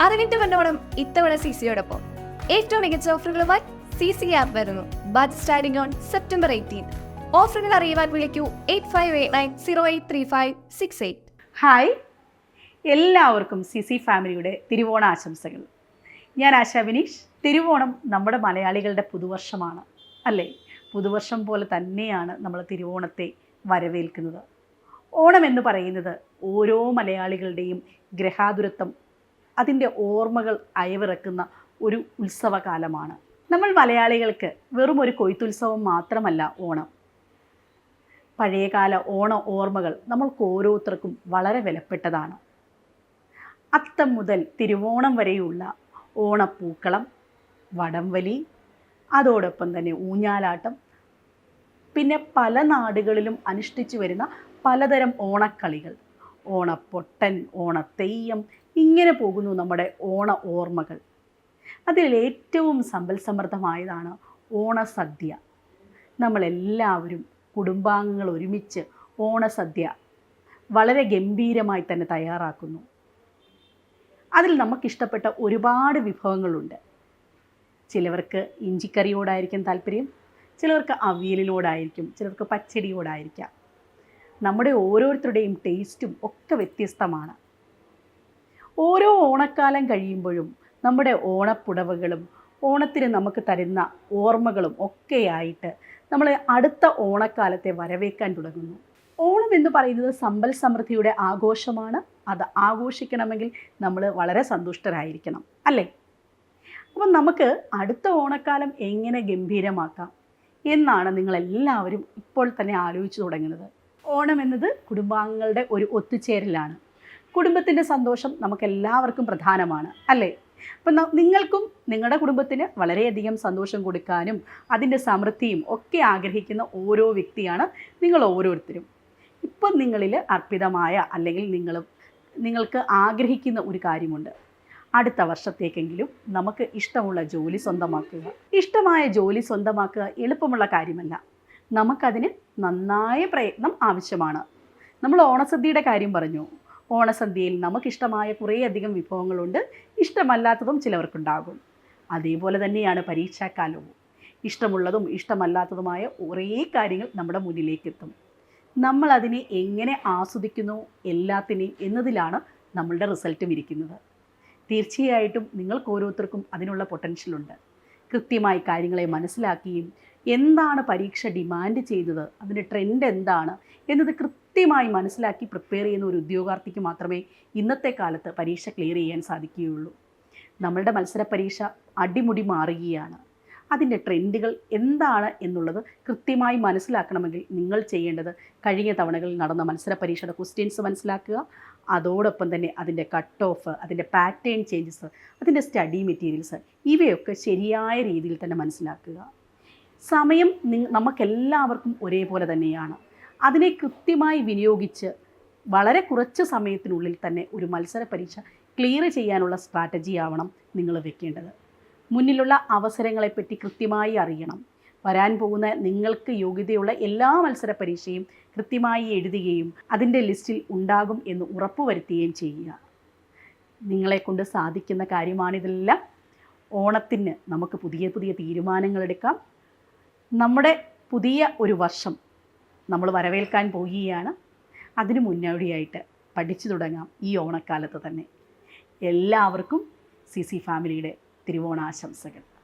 അറിവിന്റെ വന്നോണം ഇത്തവണ സി സിയോടൊപ്പം ഏറ്റവും മികച്ച ഓഫറുകളുമായി സി സി ആപ്പ് വരുന്നു. Budget starting on September eighteen ഓഫറുകൾ അറിയുവാൻ വിളിക്കൂ eight five eight nine zero eight three five six eight hi എല്ലാവർക്കും സി സി ഫാമിലിയുടെ തിരുവോണ ആശംസകൾ. ഞാൻ ആശാ വിനീഷ്. തിരുവോണം നമ്മുടെ മലയാളികളുടെ പുതുവർഷമാണ്. അല്ലേ? പുതുവർഷം പോലെ തന്നെയാണ് നമ്മൾ തിരുവോണത്തെ വരവേൽക്കുന്നത്. ഓണം എന്ന് പറയുന്നത് ഓരോ മലയാളികളുടെയും ഗ്രഹാതുരത്വം അതിന്റെ ഓർമ്മകൾ അയവിറക്കുന്ന ഒരു ഉത്സവകാലമാണ്. നമ്മൾ മലയാളികൾക്ക് വെറും ഒരു കൊയ്ത്തുത്സവം മാത്രമല്ല ഓണം. പഴയകാല ഓണ ഓർമ്മകൾ നമ്മൾക്ക് ഓരോരുത്തർക്കും വളരെ വിലപ്പെട്ടതാണ്. അത്തം മുതൽ തിരുവോണം വരെയുള്ള ഓണപ്പൂക്കളം വടംവലി അതോടൊപ്പം തന്നെ ഊഞ്ഞാലാട്ടം പിന്നെ പല നാടുകളിലും അനുഷ്ഠിച്ചു വരുന്ന പലതരം ഓണക്കളികൾ. ഓണപ്പൊട്ടൻ ഓണത്തെയ്യം ഇങ്ങനെ പോകുന്നു നമ്മുടെ ഓണ ഓർമ്മകൾ. അതിൽ ഏറ്റവും സമ്പൽ സമൃദ്ധമായതാണ് ഓണസദ്യ. നമ്മളെല്ലാവരും കുടുംബാംഗങ്ങൾ ഒരുമിച്ച് ഓണസദ്യ വളരെ ഗംഭീരമായി തന്നെ തയ്യാറാക്കുന്നു. അതിൽ നമുക്കിഷ്ടപ്പെട്ട ഒരുപാട് വിഭവങ്ങളുണ്ട്. ചിലവർക്ക് ഇഞ്ചിക്കറിയോടായിരിക്കും താല്പര്യം ചിലവർക്ക് അവിയലിനോടായിരിക്കും ചിലർക്ക് പച്ചടിയോടായിരിക്കാം. നമ്മുടെ ഓരോരുത്തരുടെയും ടേസ്റ്റും ഒക്കെ വ്യത്യസ്തമാണ്. ഓരോ ഓണക്കാലം കഴിയുമ്പോഴും നമ്മുടെ ഓണപ്പുടവകളും ഓണത്തിന് നമുക്ക് തരുന്ന ഓർമ്മകളും ഒക്കെയായിട്ട് നമ്മൾ അടുത്ത ഓണക്കാലത്തെ വരവേക്കാൻ തുടങ്ങുന്നു. ഓണം എന്ന് പറയുന്നത് സമ്പൽ സമൃദ്ധിയുടെ ആഘോഷമാണ്. അത് ആഘോഷിക്കണമെങ്കിൽ നമ്മൾ വളരെ സന്തുഷ്ടരായിരിക്കണം അല്ലേ? അപ്പം നമുക്ക് അടുത്ത ഓണക്കാലം എങ്ങനെ ഗംഭീരമാക്കാം എന്നാണ് നിങ്ങളെല്ലാവരും ഇപ്പോൾ തന്നെ ആലോചിച്ചു തുടങ്ങുന്നത്. ഓണം എന്നത് കുടുംബാംഗങ്ങളുടെ ഒരു ഒത്തുചേരലാണ്. കുടുംബത്തിന്റെ സന്തോഷം നമുക്കെല്ലാവർക്കും പ്രധാനമാണ് അല്ലേ? അപ്പം നിങ്ങൾക്കും നിങ്ങളുടെ കുടുംബത്തിന് വളരെയധികം സന്തോഷം കൊടുക്കാനും അതിന്റെ സമൃദ്ധിയും ഒക്കെ ആഗ്രഹിക്കുന്ന ഓരോ വ്യക്തിയാണ് നിങ്ങൾ ഓരോരുത്തരും. ഇപ്പം നിങ്ങളിൽ അർപ്പിതമായ അല്ലെങ്കിൽ നിങ്ങൾ നിങ്ങൾക്ക് ആഗ്രഹിക്കുന്ന ഒരു കാര്യമുണ്ട്. അടുത്ത വർഷത്തേക്കെങ്കിലും നമുക്ക് ഇഷ്ടമുള്ള ജോലി സ്വന്തമാക്കുക. ഇഷ്ടമായ ജോലി സ്വന്തമാക്കുക എളുപ്പമുള്ള കാര്യമല്ല. നമുക്കതിന് നന്നായ പ്രയത്നം ആവശ്യമാണ്. നമ്മൾ ഓണസദ്യയുടെ കാര്യം പറഞ്ഞു. ഓണസദ്യയിൽ നമുക്കിഷ്ടമായ കുറേയധികം വിഭവങ്ങളുണ്ട്. ഇഷ്ടമല്ലാത്തതും ചിലവർക്കുണ്ടാകും. അതേപോലെ തന്നെയാണ് പരീക്ഷാക്കാലവും. ഇഷ്ടമുള്ളതും ഇഷ്ടമല്ലാത്തതുമായ ഒരേ കാര്യങ്ങൾ നമ്മുടെ മുന്നിലേക്കെത്തും. നമ്മൾ അതിനെ എങ്ങനെ ആസ്വദിക്കുന്നു എല്ലാത്തിനെയും എന്നതിലാണ് നമ്മളുടെ റിസൾട്ടും ഇരിക്കുന്നത്. തീർച്ചയായിട്ടും നിങ്ങൾക്ക് ഓരോരുത്തർക്കും അതിനുള്ള പൊട്ടൻഷ്യലുണ്ട് കൃത്യമായി കാര്യങ്ങളെ മനസ്സിലാക്കുകയും എന്താണ് പരീക്ഷ ഡിമാൻഡ് ചെയ്തത് അതിന്റെ ട്രെൻഡ് എന്താണ് എന്നത് കൃത്യമായി മനസ്സിലാക്കി പ്രിപ്പയർ ചെയ്യുന്ന ഒരു ഉദ്യോഗാർത്ഥിക്ക് മാത്രമേ ഇന്നത്തെ കാലത്ത് പരീക്ഷ ക്ലിയർ ചെയ്യാൻ സാധിക്കുകയുള്ളൂ. നമ്മളുടെ മത്സര പരീക്ഷ അടിമുടി മാറുകയാണ്. അതിന്റെ ട്രെൻഡുകൾ എന്താണ് എന്നുള്ളത് കൃത്യമായി മനസ്സിലാക്കണമെങ്കിൽ നിങ്ങൾ ചെയ്യേണ്ടത് കഴിഞ്ഞ തവണകളിൽ നടന്ന മത്സര പരീക്ഷയുടെ ക്വസ്റ്റ്യൻസ് മനസ്സിലാക്കുക അതോടൊപ്പം തന്നെ അതിന്റെ കട്ട് ഓഫ് അതിന്റെ പാറ്റേൺ ചേഞ്ചസ് അതിന്റെ സ്റ്റഡി മെറ്റീരിയൽസ് ഇവയൊക്കെ ശരിയായ രീതിയിൽ തന്നെ മനസ്സിലാക്കുക. സമയം നമുക്കെല്ലാവർക്കും ഒരേപോലെ തന്നെയാണ്. അതിനെ കൃത്യമായി വിനിയോഗിച്ച് വളരെ കുറച്ച് സമയത്തിനുള്ളിൽ തന്നെ ഒരു മത്സര പരീക്ഷ ക്ലിയർ ചെയ്യാനുള്ള സ്ട്രാറ്റജി ആവണം നിങ്ങൾ വെക്കേണ്ടത്. മുന്നിലുള്ള അവസരങ്ങളെപ്പറ്റി കൃത്യമായി അറിയണം. വരാൻ പോകുന്ന നിങ്ങൾക്ക് യോഗ്യതയുള്ള എല്ലാ മത്സര പരീക്ഷയും കൃത്യമായി എഴുതുകയും അതിന്റെ ലിസ്റ്റിൽ ഉണ്ടാകും എന്ന് ഉറപ്പുവരുത്തുകയും ചെയ്യുക. നിങ്ങളെക്കൊണ്ട് സാധിക്കുന്ന കാര്യമാണിതെല്ലാം. ഓണത്തിന് നമുക്ക് പുതിയ പുതിയ തീരുമാനങ്ങൾ എടുക്കാം. നമ്മുടെ പുതിയ ഒരു വർഷം നമ്മൾ വരവേൽക്കാൻ പോകുകയാണ് അതിനു മുന്നോടിയായിട്ട് പഠിച്ചു തുടങ്ങാം ഈ ഓണക്കാലത്ത് തന്നെ. എല്ലാവർക്കും സി സി ഫാമിലിയുടെ തിരുവോണാശംസകൾ.